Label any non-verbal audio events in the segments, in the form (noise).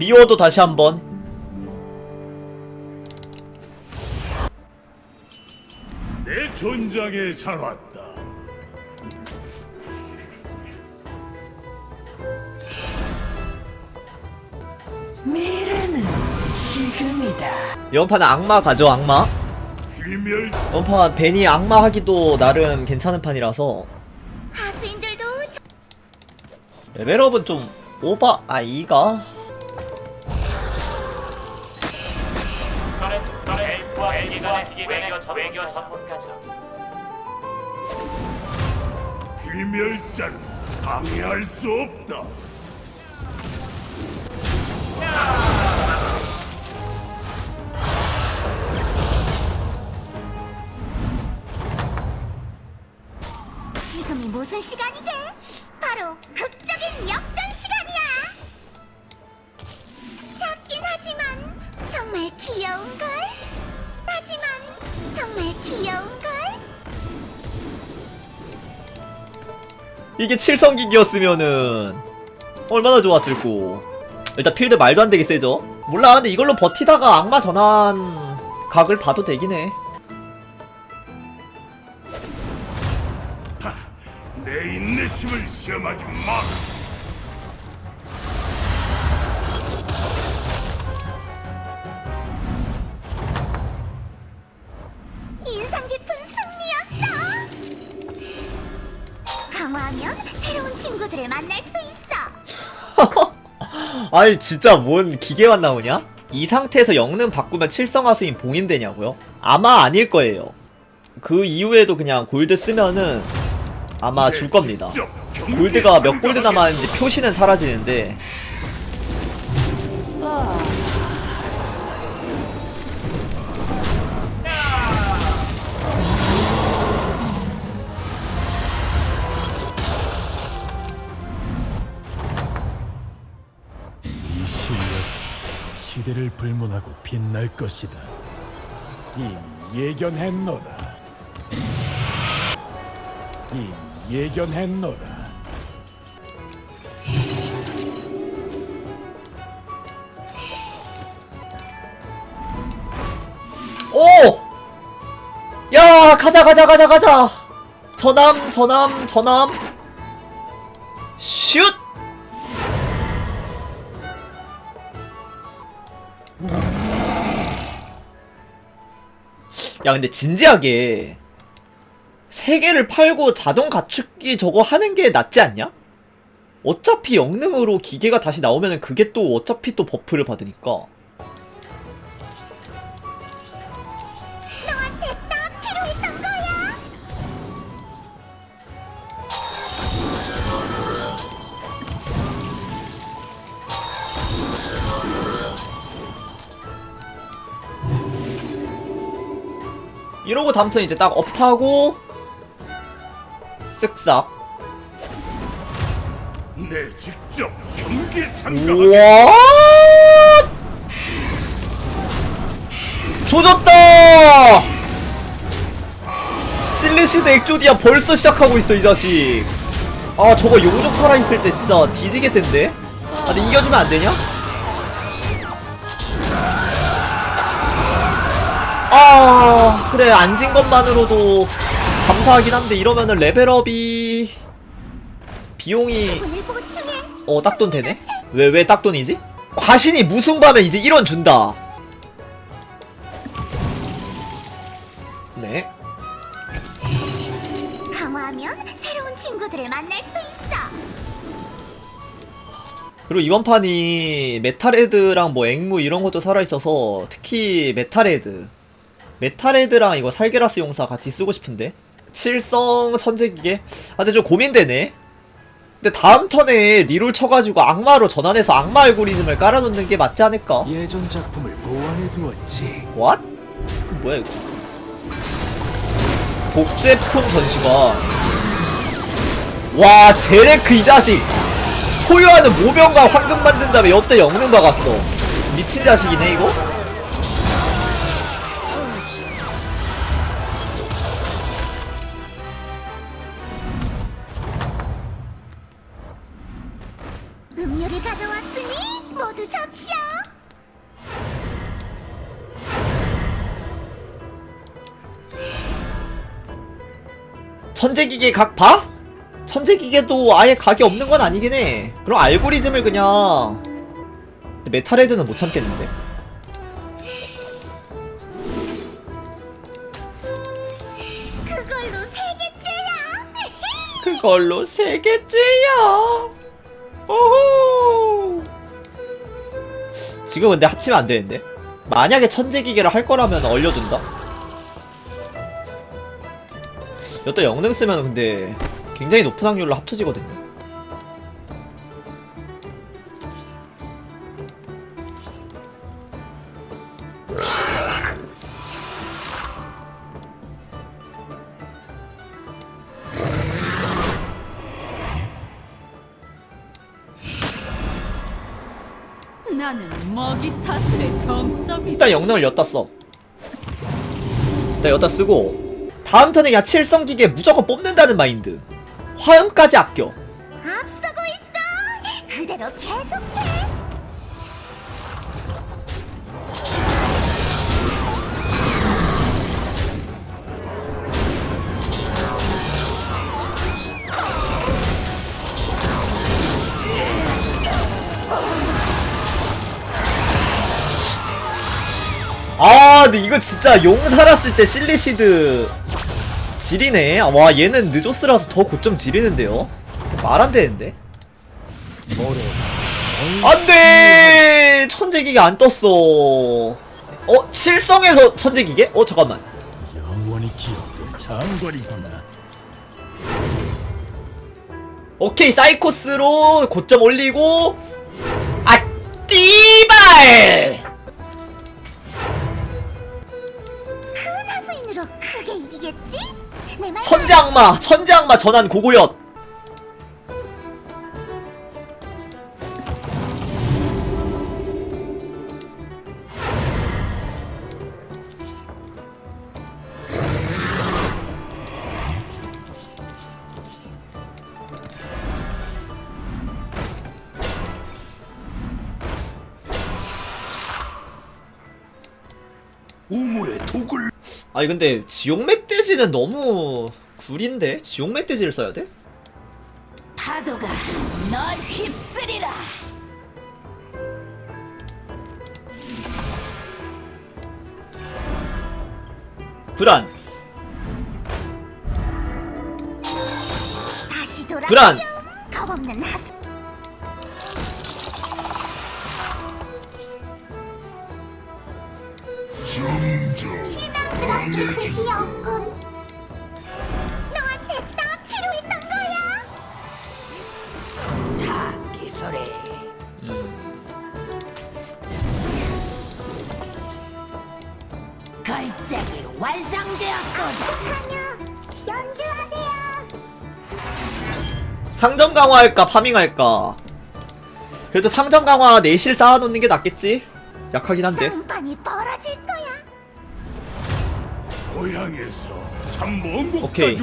미워도 다시 한번. 내 전장에 잘 왔다. 미래는 지금이다. 이번 판은 악마 가죠 악마? 비멸. 이번 판 베니 악마 하기도 나름 괜찮은 판이라서. 하수인들도 저- 레벨업은 좀 오바 아 이가 비멸자는 방해할 수 없다. 지금이 무슨 시간이게? 바로 극적인 역전 시간이야. 작긴 하지만 정말 귀여운 걸. 하지만 정말 귀여운 걸. 이게 칠성기기였으면은 얼마나 좋았을꼬. 일단 필드 말도 안 되게 세죠? 몰라 근데 이걸로 버티다가 악마 전환 각을 봐도 되긴 해. 내 인내심을 시험하지 마. 아니 진짜 뭔 기계만 나오냐? 이 상태에서 영능 바꾸면 칠성하수인 봉인되냐고요? 아마 아닐 거예요 그 이후에도 그냥 골드 쓰면은 아마 줄 겁니다 골드가 몇 골드 남았는지 표시는 사라지는데 시대를 불문하고 빛날 것이다. 이미 예견했노라. 이미 예견했노라. 오! 야 가자 가자 가자 가자 전함 전함 전함 슛! 야 근데 진지하게 세 개를 팔고 자동 가축기 저거 하는 게 낫지 않냐? 어차피 영능으로 기계가 다시 나오면은 그게 또 어차피 또 버프를 받으니까 이러고 다음 턴 이제 딱 업하고 쓱싹. 내 직접 경기에 참가하게. 우와 조졌다! 실리시드 액조디아 벌써 시작하고 있어 이 자식. 아 저거 용족 살아있을 때 진짜 뒤지게 센데? 아 근데 이겨주면 안 되냐? 아 그래 안진 것만으로도 감사하긴 한데 이러면은 레벨업이 비용이. 어 딱돈 되네? 왜 왜 딱돈이지? 과신이 무승부하면 이제 1원 준다 네 강화하면 새로운 친구들을 만날 수 있어. 그리고 이번 판이 메탈헤드랑 뭐 앵무 이런 것도 살아있어서 특히 메탈헤드 메탈헤드랑 이거 살게라스 용사 같이 쓰고 싶은데 칠성 천재기계? 아 근데 좀 고민되네 근데 다음 턴에 리롤 쳐가지고 악마로 전환해서 악마 알고리즘을 깔아놓는 게 맞지 않을까? 예전 작품을 보완해 두었지. What? 그 뭐야 이거? 복제품 전시관. 와 제레크 이 자식. 포효하는 모병과 황금 만든 다음에 옆대 영능 박았어. 미친 자식이네 이거? 음료를 가져왔으니 모두 저 좋죠. 천재기계 각 봐? 천재기계도 아예 각이 없는 건 아니긴 해. 그럼 알고리즘을 그냥 메탈헤드는 못 참겠는데. 그걸로 세 개째야. (laughs) 그걸로 세 개째야. 오호. 지금 근데 합치면 안 되는데. 만약에 천재 기계를 할 거라면 얼려둔다. 여기다 영능 쓰면 근데 굉장히 높은 확률로 합쳐지거든요. 일단 영능을 엿다 써. 일단 엿다 쓰고 다음 턴에 그냥 칠성기계 무조건 뽑는다는 마인드. 화염까지 아껴. 근데 이거 진짜 용 살았을 때 실리시드 지리네. 와 얘는 느조스라서 더 고점 지리는데요. 말 안 되는데. 안돼 천재기계 안 떴어. 어 칠성에서 천재기계? 어 잠깐만. 영원히 기억될 장관이구나. 오케이 사이코스로 고점 올리고 아 띠발 천재 악마 전환 고고엿. 우물의 독을 아니 근데 지옥 멧돼지는 너무 구린데 지옥 멧돼지를 써야 돼? 파도가 널 휩쓸이라. 불안 다시 돌아. 불안 겁없는 하수. 3점 강화할까 파밍할까? 그래도 3점 강화 내실 쌓아놓는 게 낫겠지? 약하긴 한데. 어, 고향에서 오케이.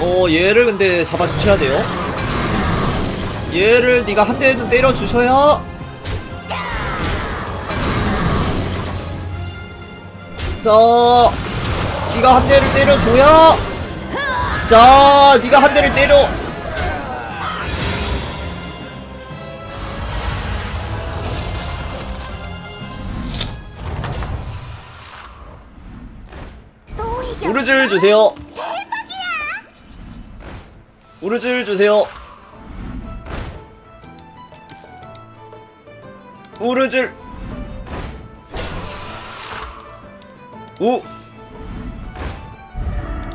어 얘를 근데 잡아주셔야 돼요. 얘를 네가 한 대는 때려주셔야 자 네가 한 대를 때려줘야 자 네가 한 대를 때려. 우르줄 주세요. 우르줄 주세요. 우르줄 우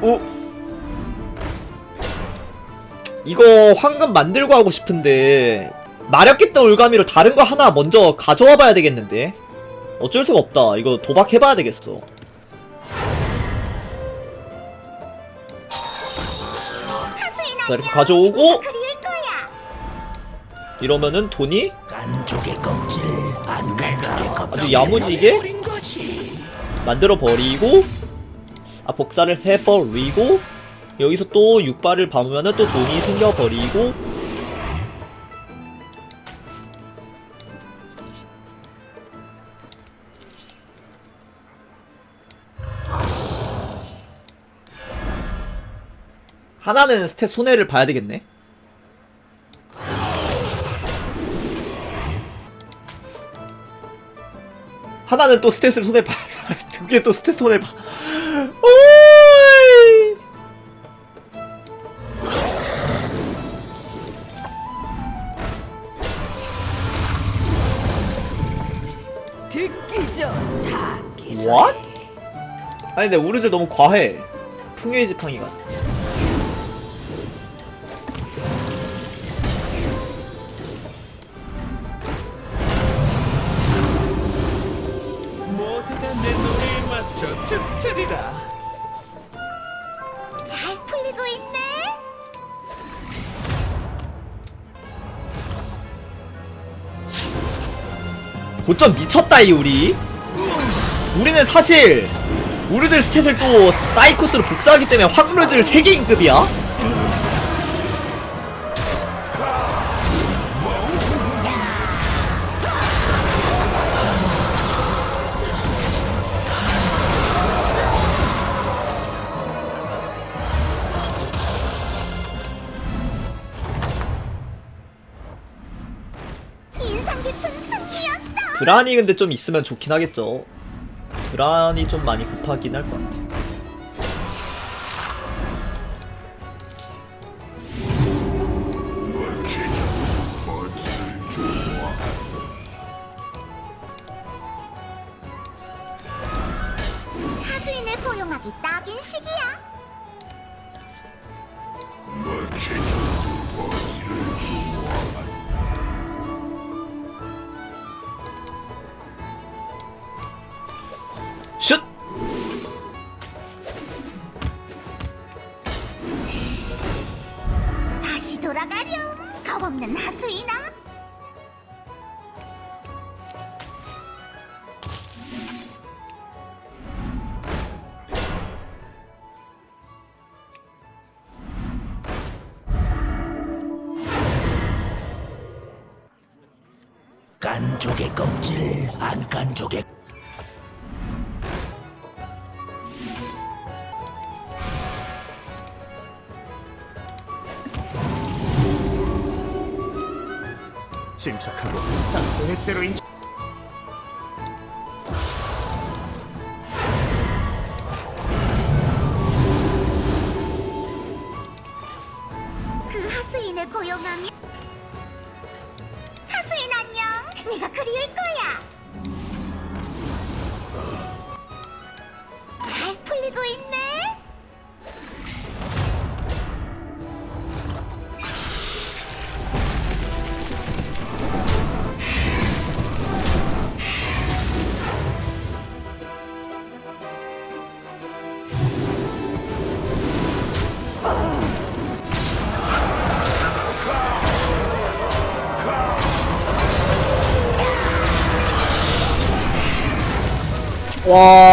우. 이거 황금 만들고 하고 싶은데 마력깃던 올가미로 다른 거 하나 먼저 가져와 봐야 되겠는데 어쩔 수가 없다 이거 도박해봐야 되겠어 자 이렇게. 가져오고. 이러면은 돈이. 아주 야무지게. 만들어 버리고 아 복사를 해 버리고 여기서 또 6발을 박으면은 또 돈이 생겨버리고 하나는 스탯 손해를 봐야 되겠네. 하나는 또 스탯을 손해 봐. (laughs) 두 개 또 스탯 손해 봐. 오이! 듣기 좋다. What? 아니 근데 우르들 너무 과해. 풍요의 지팡이가. 고점 미쳤다 이 우리. 우리는 사실 우르들 스탯을 또 사이코스로 복사하기 때문에 확르들 3개인 급이야. 브란이 근데 좀 있으면 좋긴 하겠죠. 브란이 좀 많이 급하긴 할 것 같아. 딱인 시기야. 안 깐족의 침착하고 딱 계획대로 인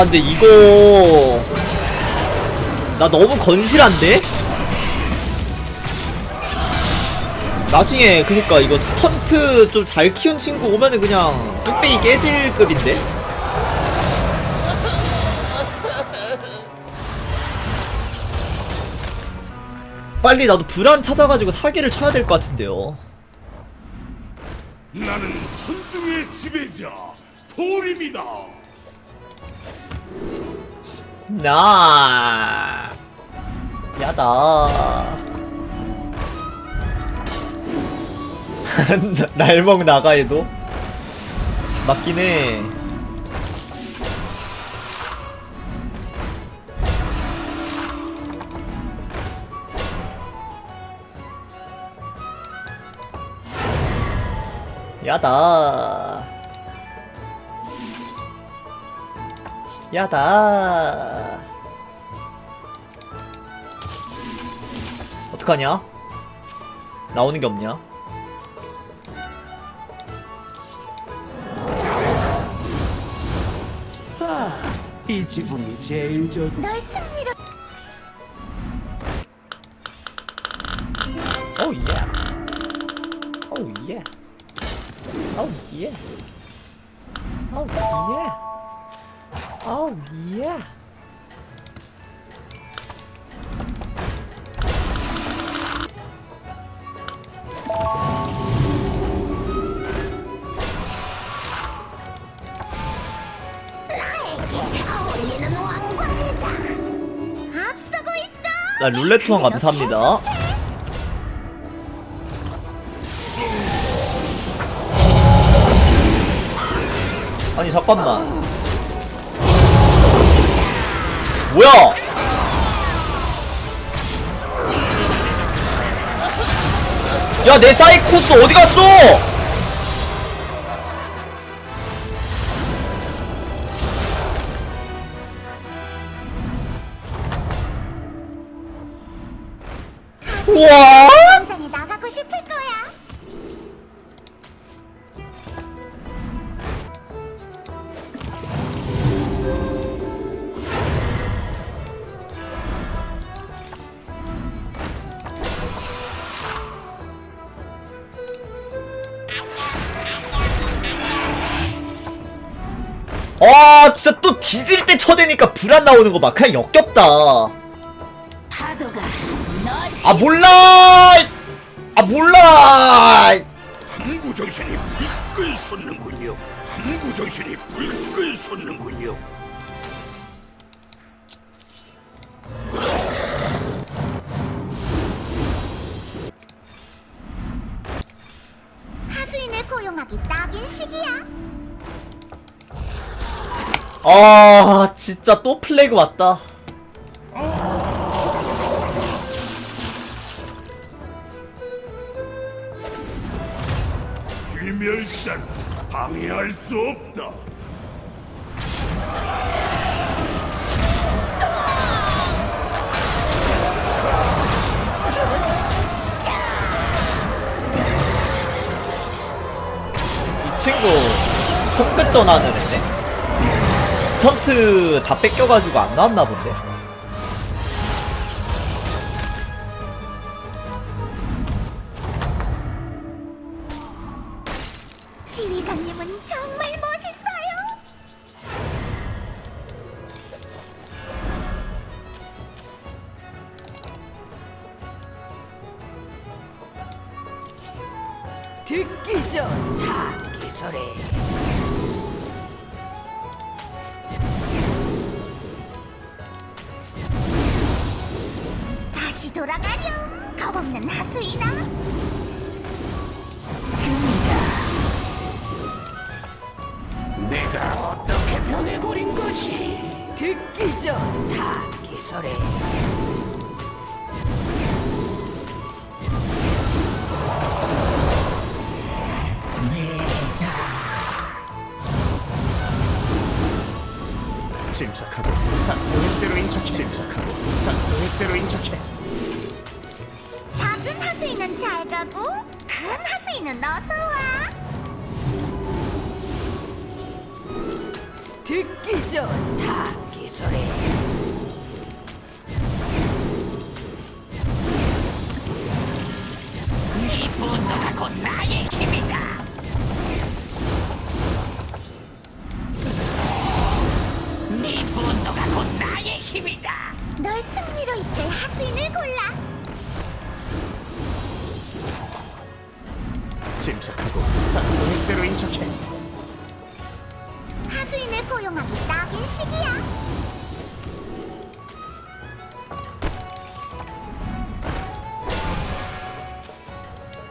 와, 근데 이거 나 너무 건실한데? 나중에 그니까 이거 스턴트 좀 잘 키운 친구 오면은 그냥 뚝배기 깨질 급인데? 빨리 나도 불안 찾아가지고 사기를 쳐야 될 것 같은데요. 나는 천둥의 지배자 돌입니다. 나. 야다. (laughs) 날먹 나가에도? 맞긴 해. 야다 야다 어떡하냐? 나오는 게 없냐? 이 지붕이 제일 좋널 승리로 Oh yeah. Oh yeah. Oh yeah. 있어. 나 룰렛 투원 감사합니다. 아니 잠깐만. 뭐야? 야 내 사이코스 어디 갔어? 진짜 또 뒤질 때 쳐대니까 불안 나오는 거 봐. 그냥 역겹다. 아 몰라. 아 몰라. 탐구 정신이 불끈 솟는군요. 탐구 정신이 불끈 솟는군요. 하수인을 고용하기 딱인 시기야. 아 진짜 또 플래그 왔다. 귀멸자는 방해할 수 없다. 이 친구 컴뱃 전환을 했네. 스턴트 다 뺏겨가지고 안 나왔나 본데. 지휘관님은 정말 멋있어 시기야.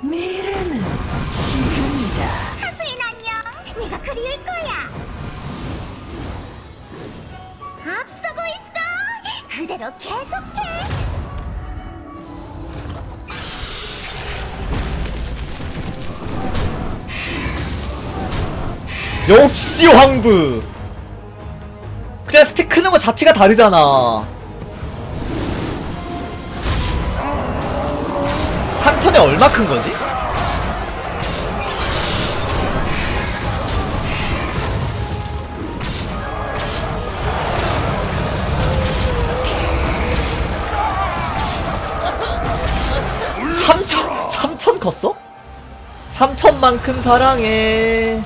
미래는 지금이다 하수인 안녕. 네가 그리울 거야. 앞서고 있어. 그대로 계속해. 역시 황부. 자체가 다르잖아 한 턴에 얼마 큰 거지? 3천 3천 컸어? 3천만큼 사랑해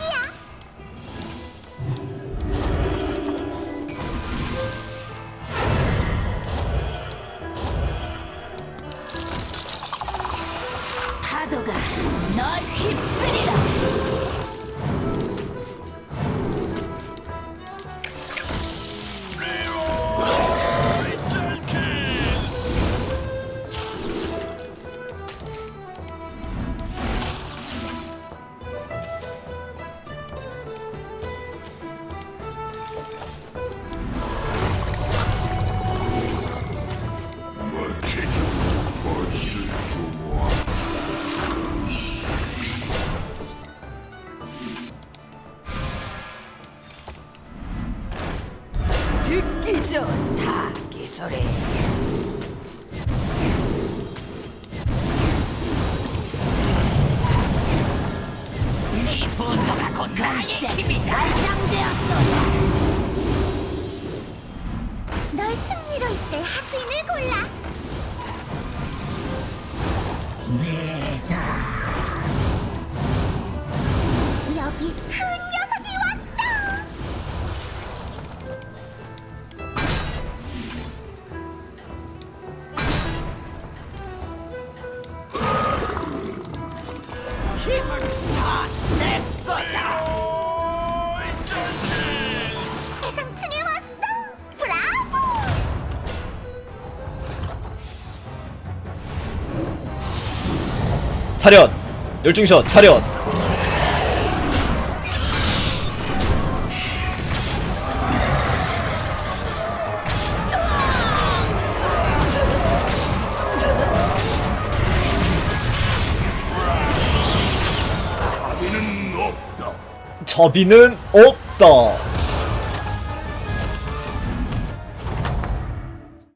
iya. 좋다 기소리 차렷. 열중샷 차렷. 저비는 없다.